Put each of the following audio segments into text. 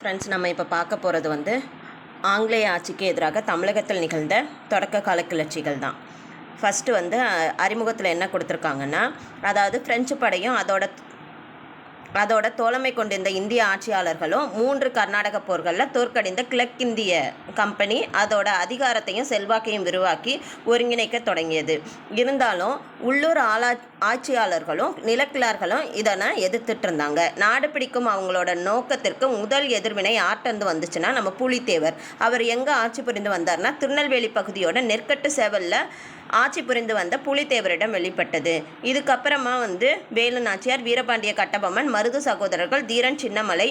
Friends நம்ம இப்போ பார்க்க போகிறது வந்து ஆங்கிலேய ஆட்சிக்கு எதிராக தமிழகத்தில் நிகழ்ந்த தொடக்க கால கிளர்ச்சிகள் தான். ஃபஸ்ட்டு வந்து அறிமுகத்தில் என்ன கொடுத்துருக்காங்கன்னா அதாவது ஃப்ரெஞ்சு படையும் அதோட அதோட தோழமை கொண்டிருந்த இந்திய ஆட்சியாளர்களும் மூன்று கர்நாடக போர்களில் தோற்கடிந்த கிழக்கிந்திய கம்பெனி அதோட அதிகாரத்தையும் செல்வாக்கையும் விரிவாக்கி ஒருங்கிணைக்க தொடங்கியது. இருந்தாலும் உள்ளூர் ஆளா ஆட்சியாளர்களும் நிலக்கிழார்களும் இதனை எதிர்த்துட்டு இருந்தாங்க. நாடு பிடிக்கும் அவங்களோட நோக்கத்திற்கு முதல் எதிர்வினை ஆட்டந்து வந்துச்சுன்னா நம்ம புலித்தேவர். அவர் எங்கே ஆட்சி புரிந்து வந்தார்னா திருநெல்வேலி பகுதியோட நெற்கட்டு சேவலில் ஆட்சி புரிந்து வந்த புலித்தேவரிடம் வெளிப்பட்டது. இதுக்கப்புறமா வந்து வேலு நாச்சியார் வீரபாண்டிய கட்டபொம்மன் மருது சகோதரர்கள் தீரன் சின்னமலை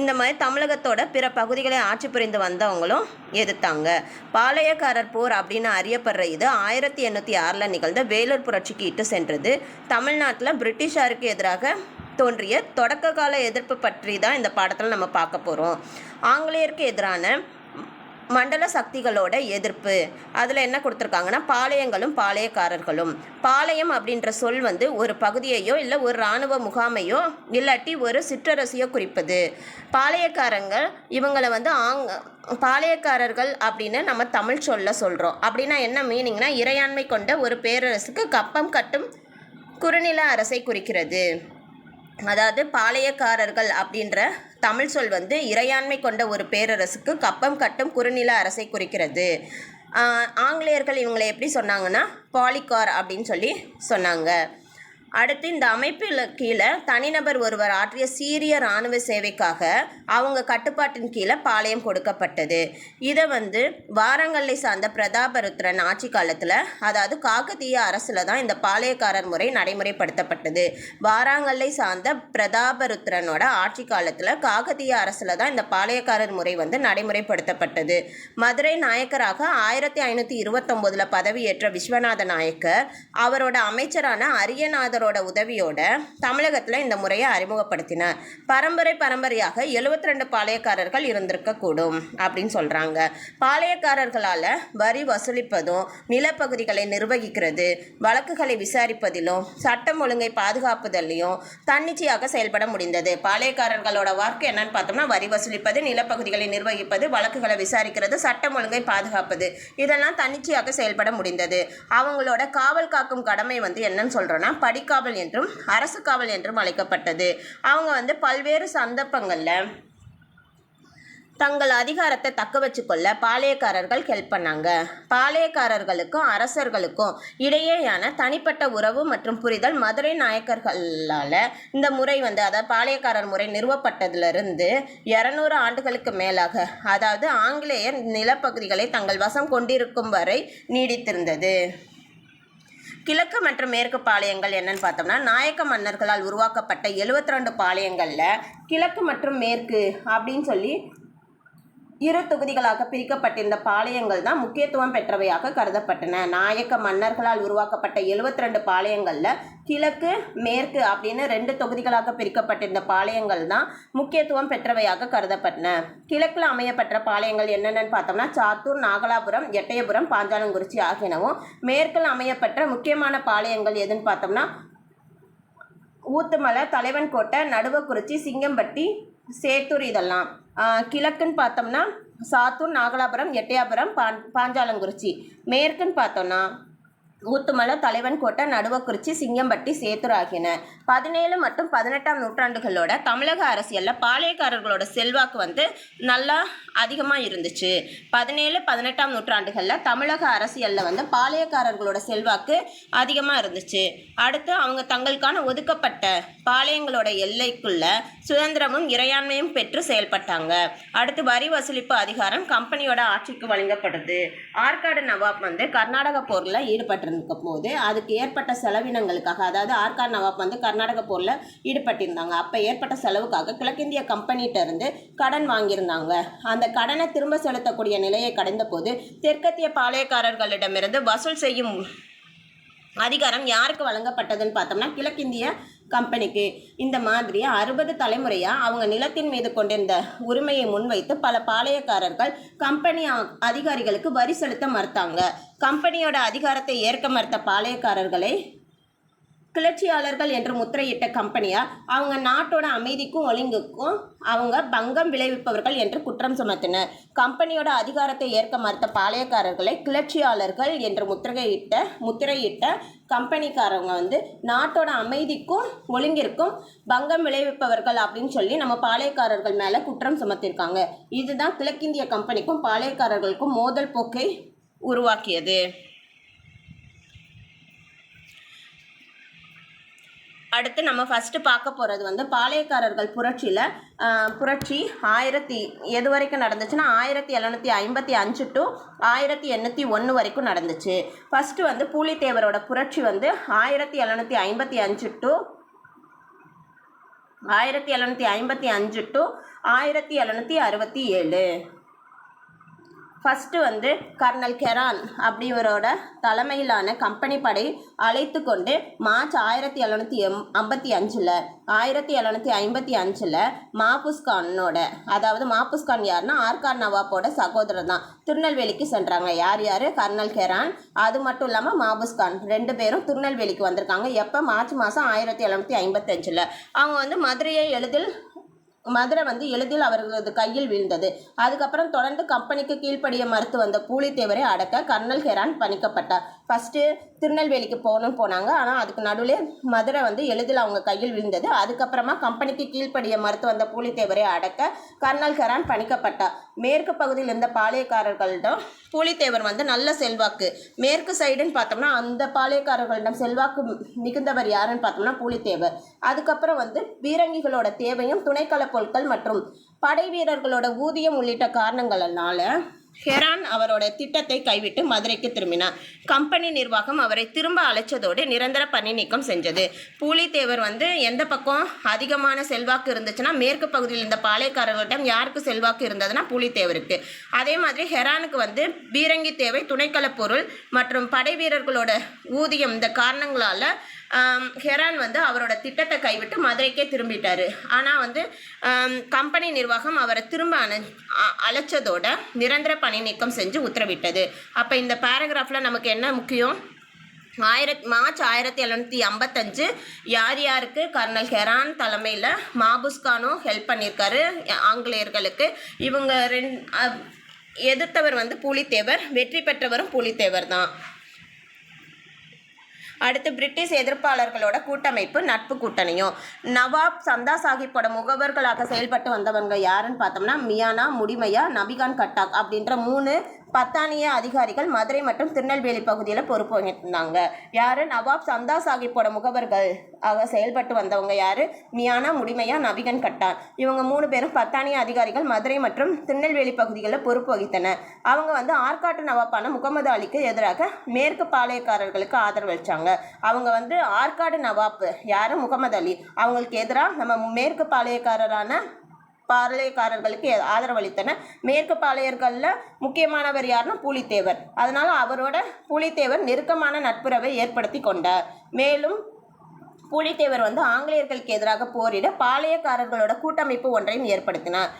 இந்த மாதிரி தமிழகத்தோட பிற பகுதிகளை ஆட்சி புரிந்து வந்தவங்களும் எதிர்த்தாங்க. பாளையக்காரர் போர் அப்படின்னு அறியப்படுற இது ஆயிரத்தி எண்ணூற்றி ஆறில் நிகழ்ந்த வேலூர் புரட்சிக்கு இட்டு சென்றது. தமிழ்நாட்டில் பிரிட்டிஷாருக்கு எதிராக தோன்றிய தொடக்க கால எதிர்ப்பு பற்றி தான் இந்த பாடத்தில் நம்ம பார்க்க போகிறோம் ஆங்கிலேயருக்கு எதிரான மண்டல சக்திகளோட எதிர்ப்பு. அதில் என்ன கொடுத்துருக்காங்கன்னா பாளையங்களும் பாளையக்காரர்களும். பாளையம் அப்படின்ற சொல் வந்து ஒரு பகுதியையோ இல்லை ஒரு இராணுவ முகாமையோ இல்லாட்டி ஒரு சிற்றரசையோ குறிப்பது. பாளையக்காரங்க இவங்களை வந்து ஆங் பாளையக்காரர்கள் அப்படின்னு நம்ம தமிழ் சொல்ல சொல்கிறோம் அப்படின்னா என்ன மீனிங்னா இறையாண்மை கொண்ட ஒரு பேரரசுக்கு கப்பம் கட்டும் குறுநில அரசை குறிக்கிறது. அதாவது பாளையக்காரர்கள் அப்படின்ற தமிழ் சொல் வந்து இறையாண்மை கொண்ட ஒரு பேரரசுக்கு கப்பம் கட்டும் குறுநில அரசை குறிக்கிறது. ஆங்கிலேயர்கள் இவங்களை எப்படி சொன்னாங்கன்னா பாலிகார் அப்படின்னு சொல்லி சொன்னாங்க. அடுத்து இந்த அமைப்பில் கீழே தனிநபர் ஒருவர் ஆற்றிய சீரிய இராணுவ சேவைக்காக அவங்க கட்டுப்பாட்டின் கீழே பாளையம் கொடுக்கப்பட்டது. இதை வந்து வாரங்கல்லை சார்ந்த பிரதாபருத்ரன் ஆட்சி காலத்தில் அதாவது காக்கத்தீய அரசில் தான் இந்த பாளையக்காரர் முறை நடைமுறைப்படுத்தப்பட்டது. வாராங்கல்லை சார்ந்த பிரதாபருத்ரனோட ஆட்சி காலத்தில் காக்கத்தீய அரசில் தான் இந்த பாளையக்காரர் முறை வந்து நடைமுறைப்படுத்தப்பட்டது. மதுரை நாயக்கராக ஆயிரத்தி ஐநூற்றி இருபத்தொம்போதில் பதவியேற்ற விஸ்வநாத நாயக்கர் அவரோட அமைச்சரான அரியநாதரோட உதவியோட தமிழகத்தில் இந்த முறையை அறிமுகப்படுத்தினார். பரம்பரை பரம்பரையாக 72 ரெண்டு பாளையக்காரர்கள் இருந்திருக்கக்கூடும் அப்படின்னு சொல்கிறாங்க பாளையக்காரர்களால் வரி வசூலிப்பதும் நிலப்பகுதிகளை நிர்வகிக்கிறது வழக்குகளை விசாரிப்பதிலும் சட்டம் ஒழுங்கை பாதுகாப்பதிலையும் தன்னிச்சையாக செயல்பட முடிந்தது. பாளையக்காரர்களோட ஒர்க் என்னன்னு பார்த்தோம்னா வரி வசூலிப்பது நிலப்பகுதிகளை நிர்வகிப்பது வழக்குகளை விசாரிக்கிறது சட்டம் ஒழுங்கை பாதுகாப்பது. இதெல்லாம் தன்னிச்சையாக செயல்பட முடிந்தது. அவங்களோட காவல் காக்கும் கடமை வந்து என்னன்னு சொல்கிறோன்னா காவல் என்றும் அரசு காவல் என்றும் அழைக்கப்பட்டது. அவங்க வந்து பல்வேறு சந்தர்ப்பங்களில் தங்கள் அதிகாரத்தை தக்க வச்சுக்கொள்ள பாளையக்காரர்கள் ஹெல்ப் பண்ணாங்க. பாளையக்காரர்களுக்கும் அரசர்களுக்கும் இடையேயான தனிப்பட்ட உறவு மற்றும் புரிதல் மதுரை நாயக்கர்களால் இந்த முறை வந்து அதாவது பாளையக்காரர் முறை நிறுவப்பட்டதிலிருந்து இரநூறு ஆண்டுகளுக்கு மேலாக அதாவது ஆங்கிலேயர் நிலப்பகுதிகளை தங்கள் வசம் கொண்டிருக்கும் வரை நீடித்திருந்தது. கிழக்கு மற்றும் மேற்கு பாளையங்கள் என்னன்னு பார்த்தோம்னா நாயக்க மன்னர்களால் உருவாக்கப்பட்ட 72 ரெண்டு பாளையங்களில் கிழக்கு மற்றும் மேற்கு அப்படின்னு சொல்லி இரு தொகுதிகளாக பிரிக்கப்பட்டிருந்த பாளையங்கள் தான் முக்கியத்துவம் பெற்றவையாக கருதப்பட்டன. நாயக்க மன்னர்களால் உருவாக்கப்பட்ட 72 ரெண்டு பாளையங்களில் கிழக்கு மேற்கு அப்படின்னு ரெண்டு தொகுதிகளாக பிரிக்கப்பட்டிருந்த பாளையங்கள் தான் முக்கியத்துவம் பெற்றவையாக கருதப்பட்டன. கிழக்கில் அமையப்பட்ட பாளையங்கள் என்னென்னு பார்த்தோம்னா சாத்தூர் நாகலாபுரம் எட்டயபுரம் பாஞ்சாலங்குறிச்சி ஆகியனவும். மேற்கில் அமையப்பட்ட முக்கியமான பாளையங்கள் எதுன்னு பார்த்தோம்னா ஊத்துமலை தலைவன்கோட்டை நடுவக்குறிச்சி சிங்கம்பட்டி சேத்தூர் இதெல்லாம். கிழக்குன்னு பார்த்தோம்னா சாத்தூர் நாகலாபுரம் எட்டயாபுரம் பான் பாஞ்சாலங்குறிச்சி. மேற்குன்னு பார்த்தோம்னா ஊத்துமலை தலைவன்கோட்டை நடுவக்குறிச்சி சிங்கம்பட்டி சேத்தூர் ஆகியன. பதினேழு மற்றும் பதினெட்டாம் நூற்றாண்டுகளோட தமிழக அரசியலில் பாளையக்காரர்களோட செல்வாக்கு வந்து நல்லா அதிகமாக இருந்துச்சு. பதினேழு பதினெட்டாம் நூற்றாண்டுகளில் தமிழக அரசியலில் வந்து பாளையக்காரர்களோட செல்வாக்கு அதிகமாக இருந்துச்சு. அடுத்து அவங்க தங்களுக்கான ஒதுக்கப்பட்ட பாளையங்களோட எல்லைக்குள்ள சுதந்திரமும் இறையாண்மையும் பெற்று செயல்பட்டாங்க. அடுத்து வரி வசூலிப்பு அதிகாரம் கம்பெனியோட ஆட்சிக்கு வழங்கப்படுது. ஆற்காடு நவாப் வந்து கர்நாடக போரில் ஈடுபட்டிருக்கும் போது அதுக்கு ஏற்பட்ட செலவினங்களுக்காக அதாவது ஆர்கார் நவாப் வந்து கர்நாடக போரில் ஈடுபட்டிருந்தாங்க. அப்போ ஏற்பட்ட செலவுக்காக கிழக்கிந்திய கம்பெனிகிட்ட இருந்து கடன் வாங்கியிருந்தாங்க. அந்த கடனை திரும்ப செலுத்தக்கூடிய நிலையை கடந்த போது தெற்கத்திய பாளையக்காரர்களிடமிருந்து வசூல் செய்யும் அதிகாரம் யாருக்கு வழங்கப்பட்டதுன்னு பார்த்தோம்னா கிழக்கிந்திய கம்பெனிக்கு. இந்த மாதிரி அறுபது தலைமுறையாக அவங்க நிலத்தின் மீது கொண்டிருந்த உரிமையை முன்வைத்து பல பாளையக்காரர்கள் கம்பெனி அதிகாரிகளுக்கு வரி செலுத்த மறுத்தாங்க. கம்பெனியோட அதிகாரத்தை ஏற்க மறுத்த பாளையக்காரர்களை கிளர்ச்சியாளர்கள் என்று முத்திரையிட்ட கம்பெனியார் அவங்க நாட்டோட அமைதிக்கும் ஒழுங்குக்கும் அவங்க பங்கம் விளைவிப்பவர்கள் என்று குற்றம் சுமத்தினர். கம்பெனியோட அதிகாரத்தை ஏற்க மறுத்த பாளையக்காரர்களை கிளர்ச்சியாளர்கள் என்று முத்திரையிட்ட முத்திரையிட்ட கம்பெனிக்காரவங்க வந்து நாட்டோட அமைதிக்கும் ஒழுங்கிற்கும் பங்கம் விளைவிப்பவர்கள் அப்படின்னு சொல்லி நம்ம பாளையக்காரர்கள் மேலே குற்றம் சுமத்திருக்காங்க. இதுதான் கிழக்கிந்திய கம்பெனிக்கும் பாளையக்காரர்களுக்கும் மோதல் போக்கை உருவாக்கியது. அடுத்து நம்ம ஃபஸ்ட்டு பார்க்க போகிறது வந்து பாளையக்காரர்கள் புரட்சியில் புரட்சி ஆயிரத்தி எது வரைக்கும் நடந்துச்சுன்னா ஆயிரத்தி எழுநூற்றி ஐம்பத்தி அஞ்சு டு ஆயிரத்தி எண்ணூற்றி ஒன்று வரைக்கும் நடந்துச்சு. ஃபஸ்ட்டு வந்து பூலித்தேவரோட புரட்சி வந்து ஆயிரத்தி எழுநூற்றி ஐம்பத்தி அஞ்சு டு ஆயிரத்தி எழுநூற்றி ஐம்பத்தி அஞ்சு டு ஆயிரத்தி எழுநூற்றி அறுபத்தி ஏழு. ஃபஸ்ட்டு வந்து கர்னல் கெரான் அப்படிவரோட தலைமையிலான கம்பெனி படை அழைத்து கொண்டு மார்ச் ஆயிரத்தி எழுநூற்றி எம் ஐம்பத்தி அஞ்சில் ஆயிரத்தி எழுநூற்றி ஐம்பத்தி அஞ்சில் மாபுஸ்கானோட அதாவது மாபுஸ்கான் யாருன்னா ஆர்கார் நவாப்போட சகோதரர் தான். திருநெல்வேலிக்கு சென்றாங்க. யார் யார்? கர்னல் கெரான். அது மட்டும் இல்லாமல் மாபுஸ்கான். ரெண்டு பேரும் திருநெல்வேலிக்கு வந்திருக்காங்க. எப்போ? மார்ச் மாதம் ஆயிரத்தி எழுநூற்றி ஐம்பத்தஞ்சில் அவங்க வந்து மதுரையை எளிதில் மதுரை வந்து எளிதில் அவர்களது கையில் வீழ்ந்தது. அதுக்கப்புறம் தொடர்ந்து கம்பெனிக்கு கீழ்ப்படிய மறுத்து வந்த பூலித்தேவரை அடக்க கர்னல் ஹெரான் பணிக்கப்பட்டார். ஃபஸ்ட்டு திருநெல்வேலிக்கு போகணும்னு போனாங்க. ஆனால் அதுக்கு நடுவில் மதுரை வந்து எளிதில் அவங்க கையில் விழுந்தது. அதுக்கப்புறமா கம்பெனிக்கு கீழ்ப்படிய மறுத்து வந்த பூலித்தேவரை அடக்க கர்னல் கரான் பணிக்கப்பட்டார் மேற்கு பகுதியில் இருந்த பாளையக்காரர்களிடம் பூலித்தேவர் வந்து நல்ல செல்வாக்கு. மேற்கு சைடுன்னு பார்த்தோம்னா அந்த பாளையக்காரர்களிடம் செல்வாக்கு மிகுந்தவர் யாருன்னு பார்த்தோம்னா பூலித்தேவர். அதுக்கப்புறம் வந்து வீரங்கிகளோட தேவையும் துணைக்கள பொருட்கள் மற்றும் படை வீரர்களோட ஊதியம் உள்ளிட்ட காரணங்களால ஹெரான் அவரோட திட்டத்தை கைவிட்டு மதுரைக்கு திரும்பினார். கம்பெனி நிர்வாகம் அவரை திரும்ப அழைச்சதோடு நிரந்தர பணி நீக்கம் செஞ்சது. பூலித்தேவர் வந்து எந்த பக்கம் அதிகமான செல்வாக்கு இருந்துச்சுன்னா மேற்கு பகுதியில் இருந்த பாளையக்காரர்களிடம் யாருக்கு செல்வாக்கு இருந்ததுன்னா பூலித்தேவருக்கு. அதே மாதிரி ஹெரானுக்கு வந்து பீரங்கி தேவை துணைக்களப் பொருள் மற்றும் படை வீரர்களோட ஊதியம் இந்த காரணங்களால் ஹெரான் வந்து அவரோட திட்டத்தை கைவிட்டு மதுரைக்கே திரும்பிட்டாரு. ஆனால் வந்து கம்பெனி நிர்வாகம் அவரை திரும்ப அணை அ- அழைச்சதோட நிரந்தர பணி நீக்கம் செஞ்சு உத்தரவிட்டது. அப்போ இந்த பேராகிராஃபில் நமக்கு என்ன முக்கியம்? ஆயிரத் மார்ச் ஆயிரத்தி எழுநூற்றி ஐம்பத்தஞ்சு யார் யாருக்கு கர்னல் ஹெரான் தலைமையில் மாபுஸ்கானும் ஹெல்ப் பண்ணியிருக்காரு ஆங்கிலேயர்களுக்கு. இவங்க ரெண் எதிர்த்தவர் வந்து பூலித்தேவர் வெற்றி பெற்றவரும் பூலித்தேவர் தான். அடுத்து பிரிட்டிஷ் எதிர்ப்பாளர்களோட கூட்டமைப்பு நட்பு கூட்டணியும். நவாப் சந்தா சாஹிப்போட முகவர்களாக செயல்பட்டு வந்தவங்க யாருன்னு பார்த்தோம்னா மியானா முடிமையா நபிகான் கட்டாக் அப்படின்ற மூணு பத்தானிய அதிகாரிகள் மதுரை மற்றும் திருநெல்வேலி பகுதியில் பொறுப்பு வகித்திருந்தாங்க யார்? நவாப் சந்தா சாஹிப்போட முகவர்கள். ஆக செயல்பட்டு வந்தவங்க யார்? மியானா முடிமையா நபிகன் கட்டான் இவங்க மூணு பேரும் பத்தானிய அதிகாரிகள் மதுரை மற்றும் திருநெல்வேலி பகுதிகளில் பொறுப்பு வகித்தனர் அவங்க வந்து ஆற்காட்டு நவாப்பான முகமது அலிக்கு எதிராக மேற்கு பாளையக்காரர்களுக்கு ஆதரவு அவங்க வந்து ஆற்காடு நவாப் யார்? முகமது அலி. அவங்களுக்கு எதிராக நம்ம மேற்கு பாளையக்காரரான பாளையக்காரர்களுக்கு ஆதரவளித்தனர். மேற்கு பாளையர்களில் முக்கியமானவர் யாருன்னா பூலித்தேவர். அதனால் அவரோட பூலித்தேவர் நெருக்கமான நட்புறவை ஏற்படுத்தி கொண்டார். மேலும் பூலித்தேவர் வந்து ஆங்கிலேயர்களுக்கு எதிராக போரிட பாளையக்காரர்களோட கூட்டமைப்பு ஒன்றையும் ஏற்படுத்தினார்.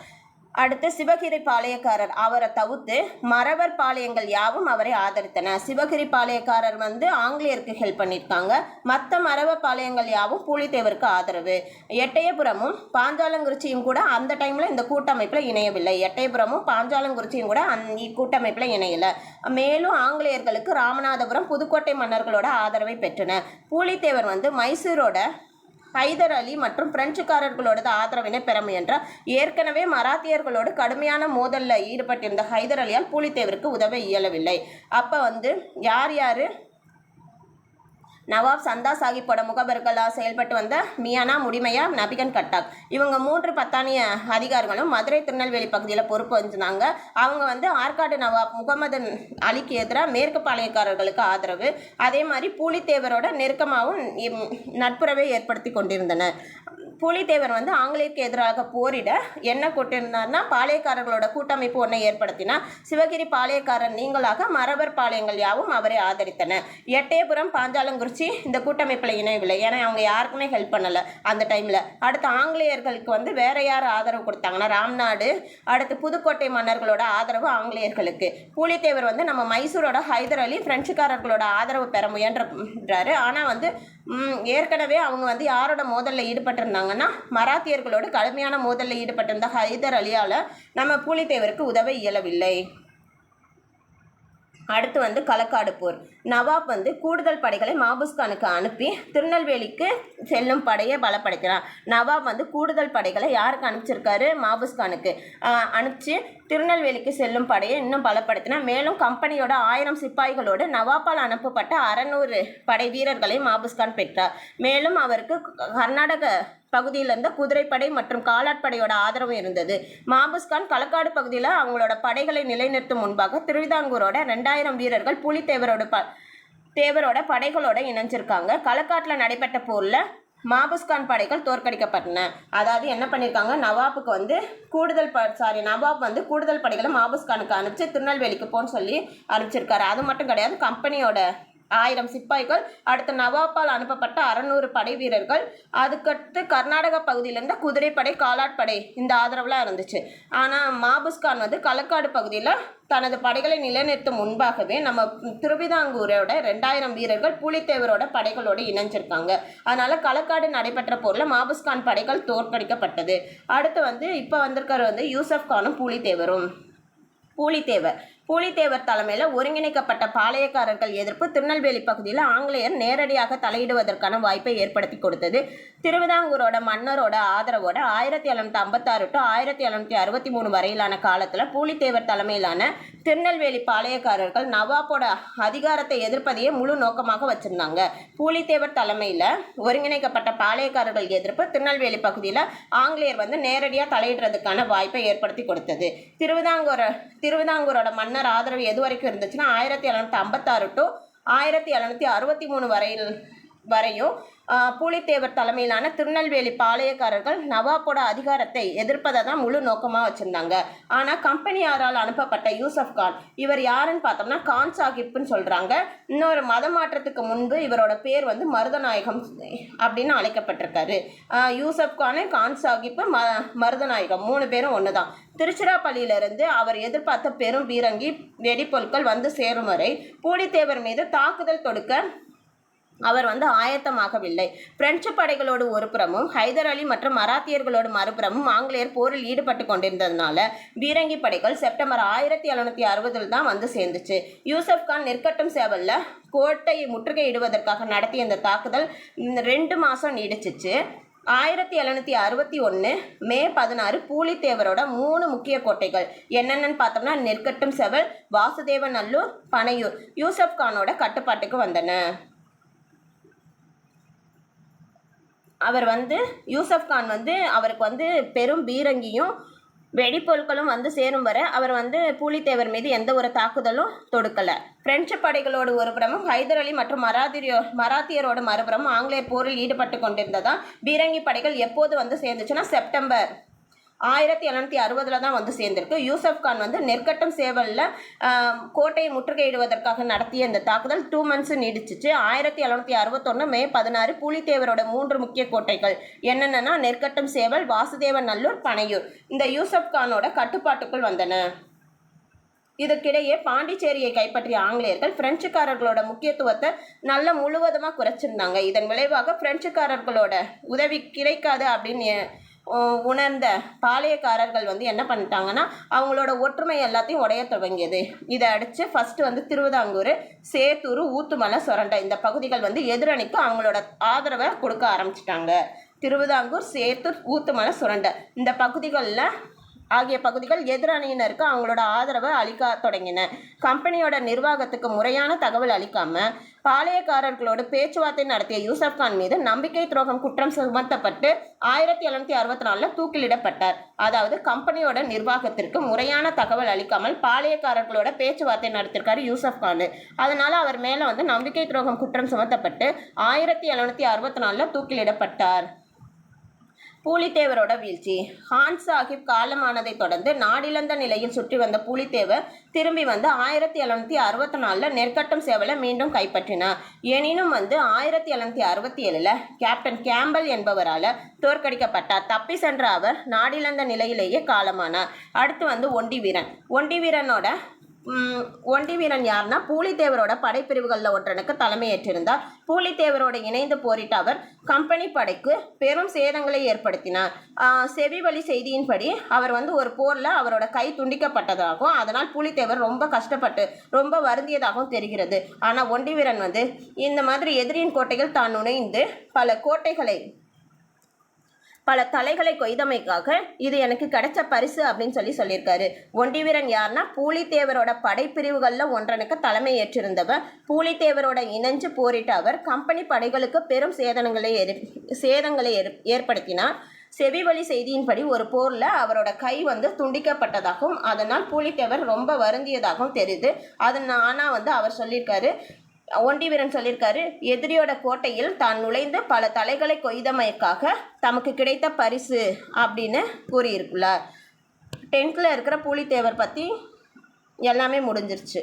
அடுத்து சிவகிரி பாளையக்காரர். அவரை தவிர்த்து மறவர் பாளையங்கள் யாவும் அவரை ஆதரித்தன. சிவகிரி பாளையக்காரர் வந்து ஆங்கிலேயருக்கு ஹெல்ப் பண்ணியிருக்காங்க. மற்ற மறவ பாளையங்கள் யாவும் பூலித்தேவருக்கு ஆதரவு. எட்டயபுரமும் பாஞ்சாலங்குறிச்சியும் கூட அந்த டைமில் இந்த கூட்டமைப்பில் இணையவில்லை. எட்டயபுரமும் பாஞ்சாலங்குறிச்சியும் கூட அந் கூட்டமைப்பில் இணையலை. மேலும் ஆங்கிலேயர்களுக்கு ராமநாதபுரம் புதுக்கோட்டை மன்னர்களோட ஆதரவை பெற்றன. பூலித்தேவர் வந்து மைசூரோட ஹைதர் அலி மற்றும் பிரெஞ்சுக்காரர்களோடது ஆதரவினை பெற முயன்றார் ஏற்கனவே மராத்தியர்களோடு கடுமையான மோதலில் ஈடுபட்டிருந்த ஹைதர் அலியால் பூலித்தேவருக்கு உதவ இயலவில்லை. அப்போ வந்து யார் யார்? நவாப் சந்தா சாஹிப்போட முகவர்களாக செயல்பட்டு வந்த மியானா முடிமையா நபிகன் கட்டாக் இவங்க மூன்று பத்தானிய அதிகாரிகளும் மதுரை திருநெல்வேலி பகுதியில் பொறுப்பு வந்திருந்தாங்க அவங்க வந்து ஆற்காடு நவாப் முகமது அலிக்கு எதிராக மேற்கு பாளையக்காரர்களுக்கு ஆதரவு அதே மாதிரி பூலித்தேவரோட நெருக்கமாகவும் நட்புறவை ஏற்படுத்தி கொண்டிருந்தனர். பூலித்தேவர் வந்து ஆங்கிலேயருக்கு எதிராக போரிட என்ன கொட்டிருந்தார்னா பாளையக்காரர்களோட கூட்டமைப்பு ஒன்றை ஏற்படுத்தினா சிவகிரி பாளையக்காரர் நீங்களாக மரபர் பாளையங்கள் யாவும் அவரை ஆதரித்தன. எட்டயபுரம் பாஞ்சாலங்குறிச்சி இந்த கூட்டமைப்பில் இணையவில்லை. ஏன்னா அவங்க யாருக்குமே ஹெல்ப் பண்ணலை அந்த டைமில் அடுத்து ஆங்கிலேயர்களுக்கு வந்து வேற யார் ஆதரவு கொடுத்தாங்கன்னா ராம்நாடு அடுத்து புதுக்கோட்டை மன்னர்களோட ஆதரவு ஆங்கிலேயர்களுக்கு. பூலித்தேவர் வந்து நம்ம மைசூரோட ஹைதர் அலி பிரெஞ்சுக்காரர்களோட ஆதரவு பெற முயன்றாரு ஆனால் வந்து ஏற்கனவே அவங்க வந்து யாரோட மோதலில் ஈடுபட்டிருந்தாங்க? ஈடுபட்டிருந்தாங்கன்னா மராத்தியர்களோடு கடுமையான மோதலில் ஈடுபட்டிருந்த ஹைதர் அலியால் நம்ம பூலித்தேவருக்கு உதவ இயலவில்லை. அடுத்து வந்து களக்காடு போர். நவாப் வந்து கூடுதல் படைகளை மாபுஸ்கானுக்கு அனுப்பி திருநெல்வேலிக்கு செல்லும் படையை பலப்படுத்தினார். நவாப் வந்து கூடுதல் படைகளை யாருக்கு அனுப்பிச்சிருக்காரு? மாபுஸ்கானுக்கு. அனுப்பிச்சு திருநெல்வேலிக்கு செல்லும் படையை இன்னும் பலப்படுத்தினா மேலும் கம்பெனியோட ஆயிரம் சிப்பாய்களோடு நவாப்பால் அனுப்பப்பட்ட அறநூறு படை வீரர்களை மாபுஸ்கான் பெற்றார். மேலும் அவருக்கு கர்நாடக பகுதியில் இருந்த குதிரைப்படை மற்றும் காலாட்படையோட ஆதரவு இருந்தது. மாபுஸ்கான் களக்காடு பகுதியில் அவங்களோட படைகளை நிலைநிறுத்தும் முன்பாக திருவிதாங்கூரோட ரெண்டாயிரம் வீரர்கள் புலித்தேவரோட ப தேவரோட படைகளோட இணைஞ்சிருக்காங்க. களக்காட்டில் நடைபெற்ற போரில் மாபுஸ்கான் படைகள் தோற்கடிக்கப்பட்டன. அதாவது என்ன பண்ணியிருக்காங்க நவாப்புக்கு வந்து கூடுதல் ப சாரி நவாப் வந்து கூடுதல் படைகளை மாபுஸ்கானுக்கு அனுப்பிச்சு திருநெல்வேலிக்கு போன்னு சொல்லி அனுப்பிச்சிருக்காரு அது மட்டும் கிடையாது கம்பெனியோட ஆயிரம் சிப்பாய்கள். அடுத்து நவாப்பால் அனுப்பப்பட்ட அறநூறு படை வீரர்கள். அதுக்கடுத்து கர்நாடக பகுதியிலேருந்து குதிரைப்படை காலாட்படை இந்த ஆதரவுலாம் இருந்துச்சு. ஆனால் மாபுஸ்கான் வந்து களக்காடு பகுதியில் தனது படைகளை நிலைநிறுத்தும் முன்பாகவே நம்ம திருவிதாங்கூரோட ரெண்டாயிரம் வீரர்கள் புலித்தேவரோட படைகளோடு இணைஞ்சிருக்காங்க. அதனால களக்காடு நடைபெற்ற போரில் மாபுஸ்கான் படைகள் தோற்கடிக்கப்பட்டது. அடுத்து வந்து இப்போ வந்திருக்கிற வந்து யூசப் கானும் புலித்தேவரும். பூலித்தேவர். பூலித்தேவர் தலைமையில் ஒருங்கிணைக்கப்பட்ட பாளையக்காரர்கள் எதிர்ப்பு திருநெல்வேலி பகுதியில் ஆங்கிலேயர் நேரடியாக தலையிடுவதற்கான வாய்ப்பை ஏற்படுத்தி கொடுத்தது. திருவிதாங்கூரோட மன்னரோட ஆதரவோட ஆயிரத்தி எழுநூத்தி ஐம்பத்தாறு டு ஆயிரத்தி எழுநூத்தி அறுபத்தி மூணு வரையிலான காலத்தில் பூலித்தேவர் தலைமையிலான திருநெல்வேலி பாளையக்காரர்கள் நவாப்போட அதிகாரத்தை எதிர்ப்பதையே முழு நோக்கமாக வச்சிருந்தாங்க. பூலித்தேவர் தலைமையில் ஒருங்கிணைக்கப்பட்ட பாளையக்காரர்கள் எதிர்ப்பு திருநெல்வேலி பகுதியில் ஆங்கிலேயர் வந்து நேரடியாக தலையிடுறதுக்கான வாய்ப்பை ஏற்படுத்தி கொடுத்தது. திருவிதாங்கூர திருவிதாங்கூரோட மன்னர் ஆதரவு எது வரைக்கும் இருந்துச்சுன்னா ஆயிரத்தி எழுநூத்தி ஐம்பத்தாறு டு ஆயிரத்தி எழுநூத்தி அறுபத்தி மூணு வரையில் வரையும் ஆஹ், பூலித்தேவர் தலைமையிலான திருநெல்வேலி பாளையக்காரர்கள் நவாப்போட அதிகாரத்தை எதிர்ப்பதை தான் முழு நோக்கமாக வச்சுருந்தாங்க. ஆனால் கம்பெனியாரால் அனுப்பப்பட்ட யூசப் கான் இவர் யாருன்னு பார்த்தோம்னா கான் சாஹிப்னு சொல்கிறாங்க இன்னொரு மத மாற்றத்துக்கு முன்பு இவரோட பேர் வந்து மருதநாயகம் அப்படின்னு அழைக்கப்பட்டிருக்காரு. யூசப் கானு கான் சாஹிப்பு ம மருதநாயகம் மூணு பேரும் ஒன்று தான் திருச்சிராப்பள்ளியிலிருந்து அவர் எதிர்பார்த்த பெரும் பீரங்கி வெடிப்பொருட்கள் வந்து சேரும் வரை பூலித்தேவர் மீது தாக்குதல் தொடுக்க அவர் வந்து ஆயத்தமாகவில்லை. பிரெஞ்சு படைகளோடு ஒரு புறமும் ஹைதர் அலி மற்றும் மராத்தியர்களோடு மறுபுறமும் ஆங்கிலேயர் போரில் ஈடுபட்டு கொண்டிருந்ததுனால பீரங்கி படைகள் செப்டம்பர் ஆயிரத்தி எழுநூத்தி அறுபதில் தான் வந்து சேர்ந்துச்சு. யூசப் கான் நெற்கட்டும் சேவல்ல கோட்டையை முற்றுகையிடுவதற்காக நடத்திய இந்த தாக்குதல் ரெண்டு மாதம் நீடிச்சிச்சு. ஆயிரத்தி எழுநூற்றி அறுபத்தி ஒன்று மே பதினாறு பூலித்தேவரோட மூணு முக்கிய கோட்டைகள். என்னென்னு பார்த்தோம்னா நெற்கட்டும் செவல் வாசுதேவநல்லூர் பனையூர். யூசப் கானோட கட்டுப்பாட்டுக்கு வந்தன. அவர் வந்து யூசப் கான் வந்து அவருக்கு வந்து பெரும் பீரங்கியும் வெடிப்பொருட்களும் வந்து சேரும் வரை அவர் வந்து பூலித்தேவர் மீது எந்த ஒரு தாக்குதலும் தொடுக்கலை. பிரெஞ்சு படைகளோடு ஒருபுறமும் ஹைதர் அலி மற்றும் மராத்திரியோ மராத்தியரோடு மறுபுறமும் ஆங்கிலேயர் போரில் ஈடுபட்டு கொண்டிருந்ததா பீரங்கி படைகள் எப்போது வந்து சேர்ந்துச்சுன்னா செப்டம்பர் ஆயிரத்தி எழுநூத்தி அறுபதுல தான் வந்து சேர்ந்திருக்கு. யூசப் கான் வந்து நெற்கட்டும் சேவலில் கோட்டையை முற்றுகையிடுவதற்காக நடத்திய இந்த தாக்குதல் டூ மந்த்ஸ் நீடிச்சிச்சு. ஆயிரத்தி எழுநூத்தி அறுபத்தொன்று மே பதினாறு புலித்தேவரோட மூன்று முக்கிய கோட்டைகள். என்னென்னா நெற்கட்டும் சேவல் வாசுதேவ நல்லூர் பனையூர். இந்த யூசப் கானோட கட்டுப்பாட்டுக்குள் வந்தன. இதற்கிடையே பாண்டிச்சேரியை கைப்பற்றிய ஆங்கிலேயர்கள் பிரெஞ்சுக்காரர்களோட முக்கியத்துவத்தை நல்ல முழுவதுமாக குறைச்சிருந்தாங்க. இதன் விளைவாக பிரெஞ்சுக்காரர்களோட உதவி கிடைக்காது அப்படின்னு உணர்ந்த பாளையக்காரர்கள் வந்து என்ன பண்ணிட்டாங்கன்னா அவங்களோட ஒற்றுமை எல்லாத்தையும் உடைய துவங்கியது. இதை அடித்து ஃபஸ்ட்டு வந்து திருவிதாங்கூர் சேத்தூர் ஊத்துமலை சுரண்டை இந்த பகுதிகள் வந்து எதிரணிக்கு அவங்களோட ஆதரவை கொடுக்க ஆரம்பிச்சிட்டாங்க. திருவிதாங்கூர் சேத்தூர் ஊத்துமலை சுரண்டை இந்த பகுதிகளில் ஆகிய பகுதிகள் எதிரணியினருக்கு அவங்களோட ஆதரவை அளிக்க தொடங்கின. கம்பெனியோட நிர்வாகத்துக்கு முறையான தகவல் அளிக்காமல் பாளையக்காரர்களோடு பேச்சுவார்த்தை நடத்திய யூசப் கான் மீது நம்பிக்கை துரோகம் குற்றம் சுமத்தப்பட்டு ஆயிரத்தி எழுநூத்தி அறுபத்தி நாலில் தூக்கிலிடப்பட்டார். அதாவது கம்பெனியோட நிர்வாகத்திற்கு முறையான தகவல் அளிக்காமல் பாளையக்காரர்களோட பேச்சுவார்த்தை நடத்திருக்காரு யூசப் கான். அதனால அவர் மேலே வந்து நம்பிக்கை துரோகம் குற்றம் சுமத்தப்பட்டு ஆயிரத்தி எழுநூத்தி அறுபத்தி நாலில் தூக்கிலிடப்பட்டார். பூலித்தேவரோட வீழ்ச்சி. ஹான் சாஹிப் காலமானதை தொடர்ந்து நாடிழந்த நிலையில் சுற்றி வந்த பூலித்தேவர் திரும்பி வந்து ஆயிரத்தி எழுநூத்தி அறுபத்தி நாலில் நெற்கட்டும் சேவலை மீண்டும் கைப்பற்றினார். எனினும் வந்து ஆயிரத்தி எழுநூத்தி அறுபத்தி ஏழில் கேப்டன் கேம்பல் என்பவரால் தோற்கடிக்கப்பட்டார். தப்பி சென்ற அவர் நாடிழந்த நிலையிலேயே காலமானார். அடுத்து வந்து ஒண்டி வீரன் ஒண்டி வீரனோட ஒண்டி வீரன் யாருன்னா பூலித்தேவரோட படைப்பிரிவுகளில் ஒன்றனுக்கு தலைமையேற்றிருந்தார். பூலித்தேவரோட இணைந்து போரிட்ட அவர் கம்பெனி படைக்கு பெரும் சேதங்களை ஏற்படுத்தினார். செவிவழி செவி வழி செய்தியின்படி அவர் வந்து ஒரு போரில் அவரோட கை துண்டிக்கப்பட்டதாகவும் அதனால் பூலித்தேவர் ரொம்ப கஷ்டப்பட்டு ரொம்ப வருந்தியதாகவும் தெரிகிறது. ஆனால் ஒண்டி வீரன் வந்து இந்த மாதிரி எதிரியின் கோட்டைகள் தான் நுழைந்து பல கோட்டைகளை பல தலைகளை கொய்தமைக்காக இது எனக்கு கிடைச்ச பரிசு அப்படின்னு சொல்லி சொல்லியிருக்காரு. ஒண்டிவீரன் யாருன்னா பூலித்தேவரோட படைப்பிரிவுகளில் ஒன்றனுக்கு தலைமை ஏற்றிருந்தவர். பூலித்தேவரோட இணைஞ்சு போரிட்ட அவர் கம்பெனி படைகளுக்கு பெரும் சேதனங்களை ஏற் சேதங்களை ஏற்படுத்தினார். செவிவழி செய்தியின்படி ஒரு போரில் அவரோட கை வந்து துண்டிக்கப்பட்டதாகவும் அதனால் பூலித்தேவர் ரொம்ப வருந்தியதாகவும் தெரியுது. அது ஆனால் வந்து அவர் சொல்லியிருக்காரு ஒண்டி வீரன் சொல்லியிருக்காரு எதிரியோட கோட்டையில் தான் நுழைந்து பல தலைகளை கொய்தமைக்காக தமக்கு கிடைத்த பரிசு அப்படின்னு கூறியிருக்குள்ளார் டென்த்தில் இருக்கிற பூலித்தேவர் பற்றி எல்லாமே முடிஞ்சிருச்சு.